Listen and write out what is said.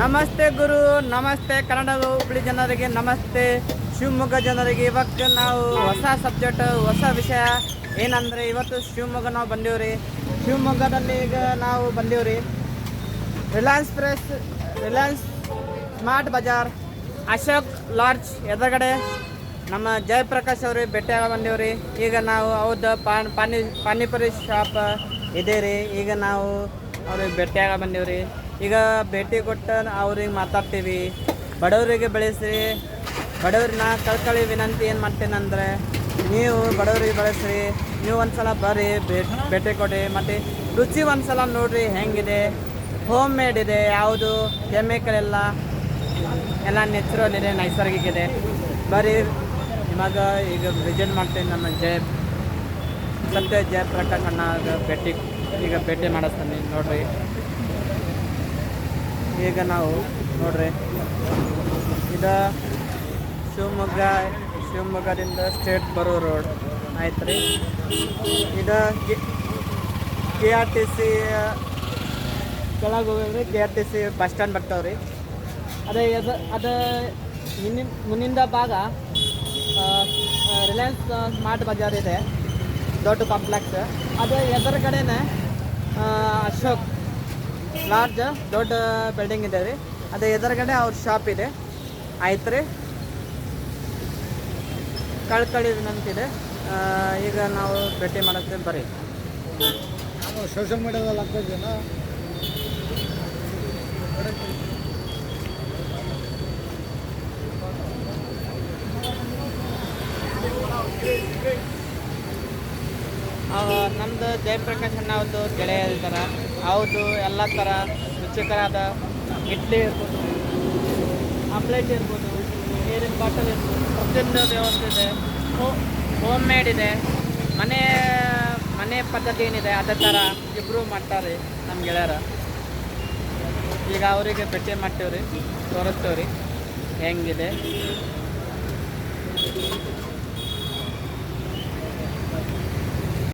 ನಮಸ್ತೆ ಗುರು, ನಮಸ್ತೆ ಕನ್ನಡ ಹುಬ್ಳಿ ಜನರಿಗೆ, ನಮಸ್ತೆ ಶಿವಮೊಗ್ಗ ಜನರಿಗೆ. ಇವತ್ತು ನಾವು ಹೊಸ ಸಬ್ಜೆಕ್ಟ್ ಹೊಸ ವಿಷಯ. ಏನಂದರೆ ಇವತ್ತು ಶಿವಮೊಗ್ಗ ನಾವು ಬಂದೀವ್ರಿ. ಶಿವಮೊಗ್ಗದಲ್ಲಿ ಈಗ ನಾವು ಬಂದೀವ್ರಿ. Reliance fresh Reliance smart bazaar Ashok lodge ಎದುರುಗಡೆ ನಮ್ಮ ಜಯಪ್ರಕಾಶ್ ಅವ್ರಿಗೆ ಭೇಟಿಯಾಗ ಬಂದೀವ್ರಿ. ಈಗ ನಾವು ಅವ್ರದ್ದು ಪಾನ್, ಪಾನಿ, ಪಾನಿಪುರಿ ಶಾಪ್ ಇದೆ ರೀ ಈಗ ನಾವು ಅವ್ರಿಗೆ ಭೇಟಿಯಾಗ ಬಂದೀವ್ರಿ. ಈಗ ಭೇಟಿ ಕೊಟ್ಟು ಅವ್ರಿಗೆ ಮಾತಾಡ್ತೀವಿ. ಬಡವರಿಗೆ ಬೆಳೆಸ್ರಿ. ಬಡವ್ರನ್ನ ಕಳ್ಕೊಳ್ಳಿ ವಿನಂತಿ ಏನು ಮಾಡ್ತೇನೆಂದರೆ ನೀವು ಬಡವರಿಗೆ ಬೆಳೆಸ್ರಿ. ನೀವು ಒಂದ್ಸಲ ಬರ್ರಿ, ಭೇಟಿ ಕೊಡಿ. ಮತ್ತು ರುಚಿ ಒಂದ್ಸಲ ನೋಡ್ರಿ ಹೆಂಗಿದೆ. ಹೋಮ್ ಮೇಡ್ ಇದೆ, ಯಾವುದು? ಕೆಮಿಕಲ್ ಎಲ್ಲ ಎಲ್ಲ ನ್ಯಾಚುರಲ್ ಇದೆ, ನೈಸರ್ಗಿಕ ಇದೆ. ಬರೀ ನಿಮಗೆ ಈಗ ವಿಸಿಟ್ ಮಾಡ್ತೀನಿ ನಮ್ಮ ಜಯ, ಸತ್ಯ ಜಯಪ್ರಕಾಶ್ ಅಣ್ಣ ಭೇಟಿ, ಈಗ ಭೇಟಿ ಮಾಡಿಸ್ತೀನಿ ನೋಡ್ರಿ. ಈಗ ನಾವು ನೋಡ್ರಿ. ಇದು ಶಿವಮೊಗ್ಗ, ಶಿವಮೊಗ್ಗದಿಂದ ಸ್ಟೇಟ್ ಬರೋ ರೋಡ್ ಆಯ್ತು ರೀ ಇದು ಕೆ ಆರ್ ಟಿ ಸಿ ಕೆಳಗೆ ಹೋಗಿದ್ರೆ K R T C bus stand ಬರ್ತಾವೆ ರೀ ಅದೇ ಅದು ಅದು ಮುಂದಿನ ಮುಂದಿನ ಭಾಗ ರಿಲಯನ್ಸ್ ಸ್ಮಾರ್ಟ್ ಬಜಾರ್ ಇದೆ. ದೊಡ್ಡ ಕಾಂಪ್ಲೆಕ್ಸ್ ಅದು ಎದುರುಗಡೆನೆ ಅಶೋಕ್ ಲಾರ್ಜ್ ದೊಡ್ಡ ಬಿಲ್ಡಿಂಗ್ ಇದೆ ರೀ. ಅದ ಎದುರುಗಡೆ ಅವ್ರ ಶಾಪ್ ಇದೆ. ಆಯ್ತು ರೀ. ಕಳ್ಕಳಿ ನಂತಿದೆ ಈಗ ನಾವು ಭೇಟಿ ಮಾಡುತ್ತೇವೆ ಬರ್ರಿ. ಸೋಷಿಯಲ್ ಮೀಡಿಯಾದಲ್ಲಿ Okay, ಇದ್ದೀನ ನಮ್ದು ಜಯಪ್ರಕಾಶ್ ಅಣ್ಣ ಅವ್ರದ್ದು ಗೆಳೆಯ ಇರ್ತಾರೆ ಹೌದು ಎಲ್ಲ ಥರ ರುಚಿಕರಾದ ಇಡ್ಲಿ ಇರ್ಬೋದು, ಆಮ್ಲೆಟ್ ಇರ್ಬೋದು, ನೀರಿನ ಬಾಟಲ್ ಇರ್ಬೋದು, ಪ್ರತಿಯೊಂದು ವ್ಯವಸ್ಥೆ ಇದೆ. ಹೋಮ್ ಮೇಡ್ ಇದೆ. ಮನೆ ಮನೆ ಪದ್ಧತಿ ಏನಿದೆ ಅದೇ ಥರ ಇಬ್ಬರು ಮಾಡ್ತಾರೆ ನಮ್ಮ ಗೆಳೆಯರ. ಈಗ ಅವರಿಗೆ ಭೇಟಿ ಮಾಡ್ತೀವ್ರಿ ರೀ ತೋರಿಸ್ತೇವೆ ರೀ ಹೆಂಗಿದೆ?